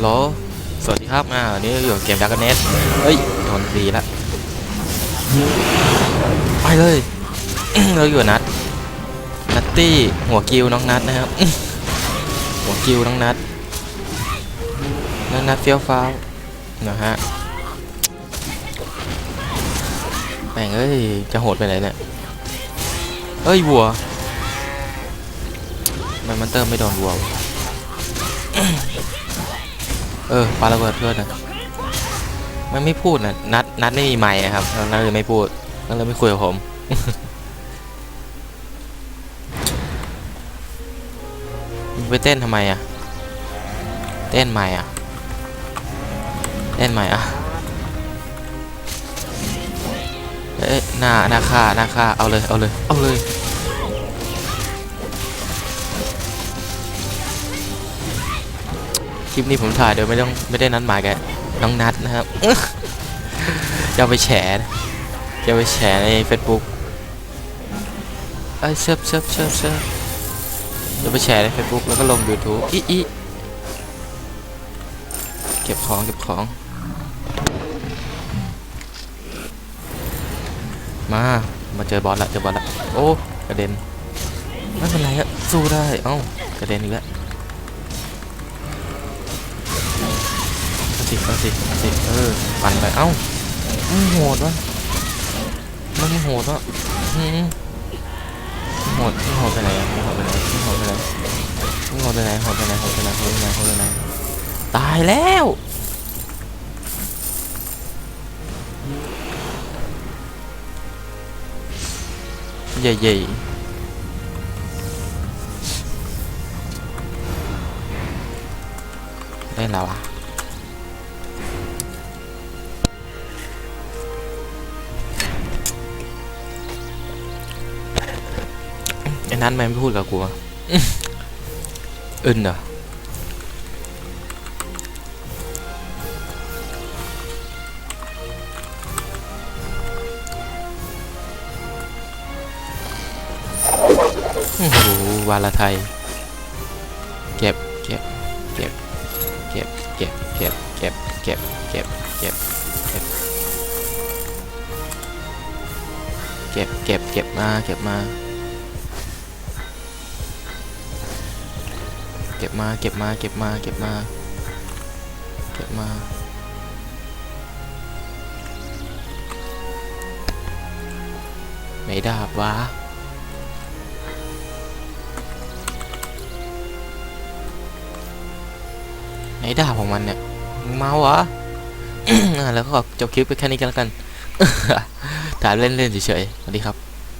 โหลสวัสดีครับอ่าวันนี้อยู่เกมดักเนสเฮ้ยโดนดีละไปเลยเราอยู่นัดนัตตี้หัวกิวน้องนัดนะครับ หัวกิวน้องนัดน้องนัดเฟี้ยวฟ้าวนะฮะแม่งเอ้ยจะโหดไปไหนเนี่ยเอ้ยวัวมันมันเติมไม่โดนวัว เออปาระเบิดเพื่อนนะมันไม่พูดนะนัดนัดไม่มีไมค์อะครับนัดเลยไม่พูดนัดเลยไม่คุยกับผมไปเต้นทำไมอะ เต้นใหม่อะ เต้นใหม่อะ เอ้ยหน้าหน้าค่าหน้าค่าเอาเลย เอาเลย เอาเลย คลิปนี้ผมถ่ายโดยไม่ต้องไม่ได้นัดหมายกับน้องนัดนะครับจะไปแฉจะไปแฉใน Facebook เอ้ยเชิบเชิบเชิบเชิบจะไปแชร์ใน Facebook แล้วก็ลง YouTube อีอีเก็บของเก็บของ มา มาเจอบอสละเจอบอสละ โอ้ กระเด็น ไม่เป็นไรอะสู้ได้ เอ้ากระเด็นอีกแล้ว สิเอาสิเอาสิเออปั่นไปเอ้ามันโหดวะมันโหดวะอืมโหดโหดไปไหนอะโหดไปไหนโหดไปไหนมันโหดไปไหนโหดไปไหนโหดไปไหนโหดไปไหนโหดไปไหนตายแล้วใหญ่ๆได้แล้วอะ ไอ้นั้นทำไมไม่พูดกับกูอึนเหรอโอ้โหวาลาไทย เก็บ เก็บ เก็บ เก็บ เก็บ เก็บ เก็บ เก็บ เก็บ เก็บ เก็บ เก็บ เก็บ เก็บมา เก็บมา เก็บมาเก็บมาเก็บมาเก็บมาเก็บมาไม่ดาบวะไหนดาบของมันเนี่ยมึงเมาเหรออะแล้วก็จบคลิปไปแค่นี้กันแล้วกันถ่ายเล่นๆเฉยๆสวัสดีครับ